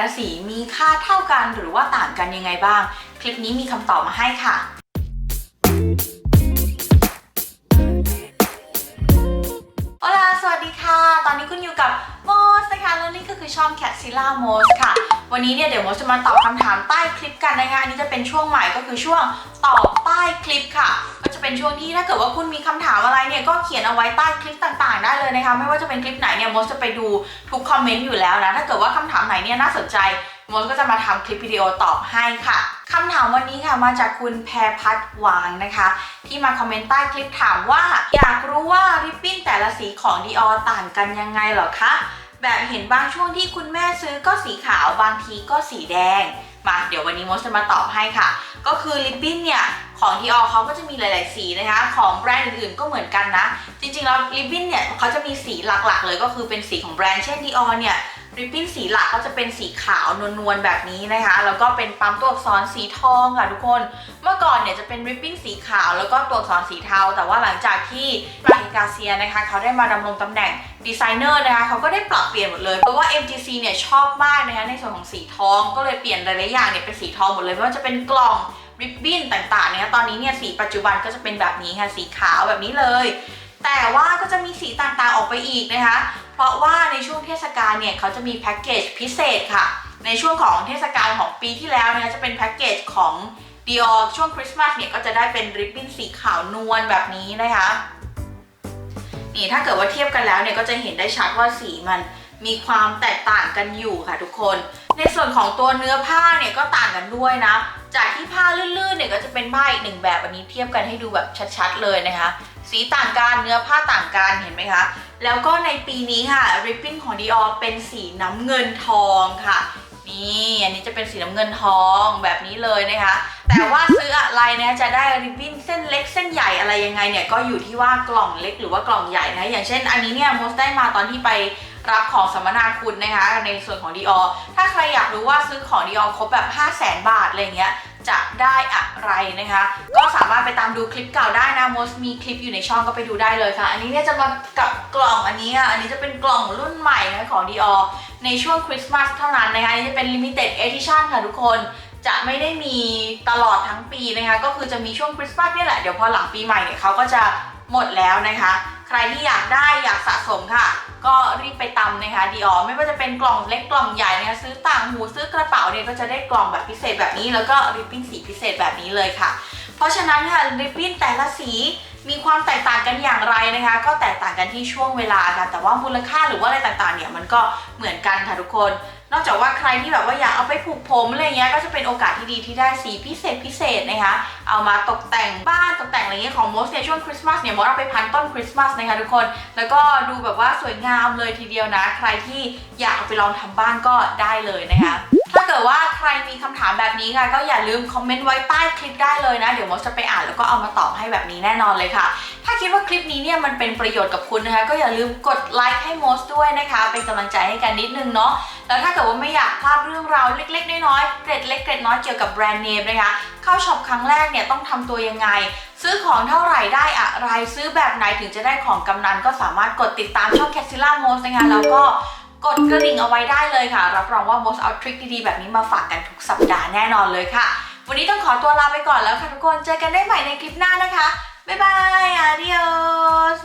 ละสีมีค่าเท่ากันหรือว่าต่างกันยังไงบ้าง คลิปนี้มีคำตอบมาให้ค่ะโอลาสวัสดีค่ะ ตอนนี้คุณอยู่กับโมสนะคะแล้วนี่ก็คือช่อง c a t z i l l a m o s ค่ะ วันนี้เนี่ยเดี๋ยวโมสจะมาตอบคำถามใต้คลิปกันนะคะ อันนี้จะเป็นช่วงใหม่ก็คือช่วงตอบใต้คลิปค่ะ เป็นช่วงที่ถ้าเกิดว่าคุณมีคำถามอะไรเนี่ยก็เขียนเอาไว้ใต้คลิปต่างๆ ได้เลยนะคะไม่ว่าจะเป็นคลิปไหนเนี่ยมสจะไปดูทุกคอมเมนต์อยู่แล้วนะถ้าเกิดว่าคำถามไหนเนี่ยน่าสนใจมสก็จะมาทำคลิปวิดีโอตอบให้ค่ะคำถามวันนี้ค่ะมาจากคุณแพรพัฒน์หวางนะคะ ที่มาคอมเมนต์ใต้คลิปถามว่า อยากรู้ว่าริบบิ้นแต่ละสีของ Dior ต่างกันยังไงหรอคะแบบเห็นบางช่วงที่คุณแม่ซื้อก็สีขาวบางทีก็สีแดงมาเดี๋ยววันนี้มสจะมาตอบให้ค่ะ ก็คือริบบิ้นเนี่ย ของ Dior เขาก็จะมีหลาย ๆ สีนะคะ ของแบรนด์อื่น ๆ ก็เหมือนกันนะ จริง ๆ แล้วริบบิ้นเนี่ยเขาจะมีสีหลัก ๆ เลยก็คือเป็นสีของแบรนด์ เช่น Dior เนี่ยริบบิ้นสีหลักก็จะเป็นสีขาวนวลๆแบบนี้นะคะ แล้วก็เป็นปั๊มตัวอักษรสีทองค่ะทุกคน เมื่อก่อนเนี่ยจะเป็นริบบิ้นสีขาวแล้วก็ตัวอักษรสีเทา แต่ว่าหลังจากที่บราฮิกาเซียนะคะ เขาได้มาดำรงตำแหน่งดีไซเนอร์นะคะเขาก็ได้ปรับเปลี่ยนหมดเลย เพราะว่า MGC เนี่ยชอบมากนะคะในส่วนของสีทองก็เลยเปลี่ยนหลายๆอย่างเนี่ยเป็นสีทองหมดเลยไม่ว่าจะเป็นกล่อง ริบบิ้นต่างๆเนี่ยตอนนี้เนี่ยสีปัจจุบันก็จะเป็นแบบนี้ค่ะสีขาวแบบนี้เลย แต่ว่าก็จะมีสีต่างๆออกไปอีกนะคะ เพราะว่าในช่วงเทศกาลเนี่ยเขาจะมีแพ็กเกจพิเศษค่ะ ในช่วงของเทศกาลของปีที่แล้วเนะคะจะเป็นแพ็กเกจของ Dior ช่วงคริสต์มาสเนี่ยก็จะได้เป็นริบบิ้นสีขาวนวลแบบนี้นะคะนี่ถ้าเกิดว่าเทียบกันแล้วเนี่ยก็จะเห็นได้ชัดว่าสีมันมีความแตกต่างกันอยู่ค่ะทุกคน ในส่วนของตัวเนื้อผ้าเนี่ยก็ต่างกันด้วยนะ จากที่ผ้าลื่นๆเนี่ยก็จะเป็นผ้าอีกหนึ่งแบบอันนี้เทียบกันให้ดูแบบชัดๆเลยนะคะ สีต่างกันเนื้อผ้าต่างกันเห็นไหมคะ แล้วก็ในปีนี้ค่ะริบบิ้นของ Dior เป็นสีน้ำเงินทองค่ะนี่อันนี้จะเป็นสีน้ำเงินทองแบบนี้เลยนะคะ แต่ว่าซื้ออะไรนะจะได้ริบบิ้นเส้นเล็กเส้นใหญ่อะไรยังไงเนี่ยก็อยู่ที่ว่ากล่องเล็กหรือว่ากล่องใหญ่นะอย่างเช่นอันนี้เนี่ยมสได้มาตอนที่ไป รับของสัมมนาคุณนะคะในส่วนของ Dior ถ้าใครอยากรู้ว่าซื้อของ Dior ครบแบบ 5 0 0 0 0 0บาทอะไรเงี้ยจะได้อะไรนะคะ ก็สามารถไปตามดูคลิปเก่าได้นะมสมีคลิปอยู่ในช่องก็ไปดูได้เลยค่ะ อันนี้เนี่ยจะมากับกล่องอันนี้อะอันนี้จะเป็นกล่องรุ่นใหม่นะของ Dior ในช่วงคริสต์มาสเท่านั้นนะคะอันนี่จะเป็น limited edition ค่ะทุกคนจะไม่ได้มีตลอดทั้งปีนะคะ ก็คือจะมีช่วงคริสต์มาสเนี่ยแหละ เดี๋ยวพอหลังปีใหม่เนี่ยเขาก็จะ หมดแล้วนะคะ ใครที่อยากได้อยากสะสมค่ะ ก็รีบไปตำนะคะดีออไม่ว่าจะเป็นกล่องเล็กกล่องใหญ่เนี่ยซื้อต่างหูซื้อกระเป๋าเนี่ยก็จะได้กล่องแบบพิเศษแบบนี้ แล้วก็ริบบิ้นสีพิเศษแบบนี้เลยค่ะ เพราะฉะนั้นค่ะริบบิ้นแต่ละสี มีความแตกต่างกันอย่างไรนะคะ ก็แตกต่างกันที่ช่วงเวลาค่ะแต่ว่ามูลค่าหรือว่าอะไรต่างๆเนี่ยมันก็เหมือนกันค่ะทุกคน นอกจากว่าใครที่แบบว่าอยากเอาไปผูกผมอะไรเงี้ยก็จะเป็นโอกาสที่ดีที่ได้สีพิเศษพิเศษนะคะ เอามาตกแต่งบ้านตกแต่งอะไรเงี้ยของมสเนี่ยช่วงคริสต์มาสเนี่ยมดเอาไปพันต้นคริสต์มาสนะคะทุกคน แล้วก็ดูแบบว่าสวยงามเลยทีเดียวนะ ใครที่อยากเอาไปลองทำบ้านก็ได้เลยนะคะ ถ้าเกิดว่าใครมีคำถามแบบนี้ค่ะก็อย่าลืมคอมเมนต์ไว้ใต้คลิปได้เลยนะ เดี๋ยวมดจะไปอ่านแล้วก็เอามาตอบให้แบบนี้แน่นอนเลยค่ะ ถ้าคิดว่าคลิปนี้เนี่ยมันเป็นประโยชน์กับคุณนะคะ ก็อย่าลืมกดไลค์ให้มอสด้วยนะคะ เป็นกำลังใจให้กันนิดนึงเนาะแล้วถ้าเกิดว่าไม่อยากพลาดเรื่องราวเล็กๆ น้อยๆเกร็ดเล็กเกร็ดน้อยเกี่ยวกับแบรนด์เนมนะคะเข้าช็อปครั้งแรกเนี่ยต้องทำตัวยังไง ซื้อของเท่าไหร่ได้อะไรซื้อแบบไหนถึงจะได้ของกำนันก็สามารถกดติดตามช่อง c a t z i l l a m o s นะคะแล้วก็ กดกระดิ่งเอาไว้ได้เลยค่ะ รับรองว่า m o s เอาทริคดีๆ แบบนี้มาฝากกันทุกสัปดาห์แน่นอนเลยค่ะ วันนี้ต้องขอตัวลาไปก่อนแล้วค่ะทุกคน เจอกันได้ใหม่ในคลิปหน้านะคะ บ๊ายบายอาเดียส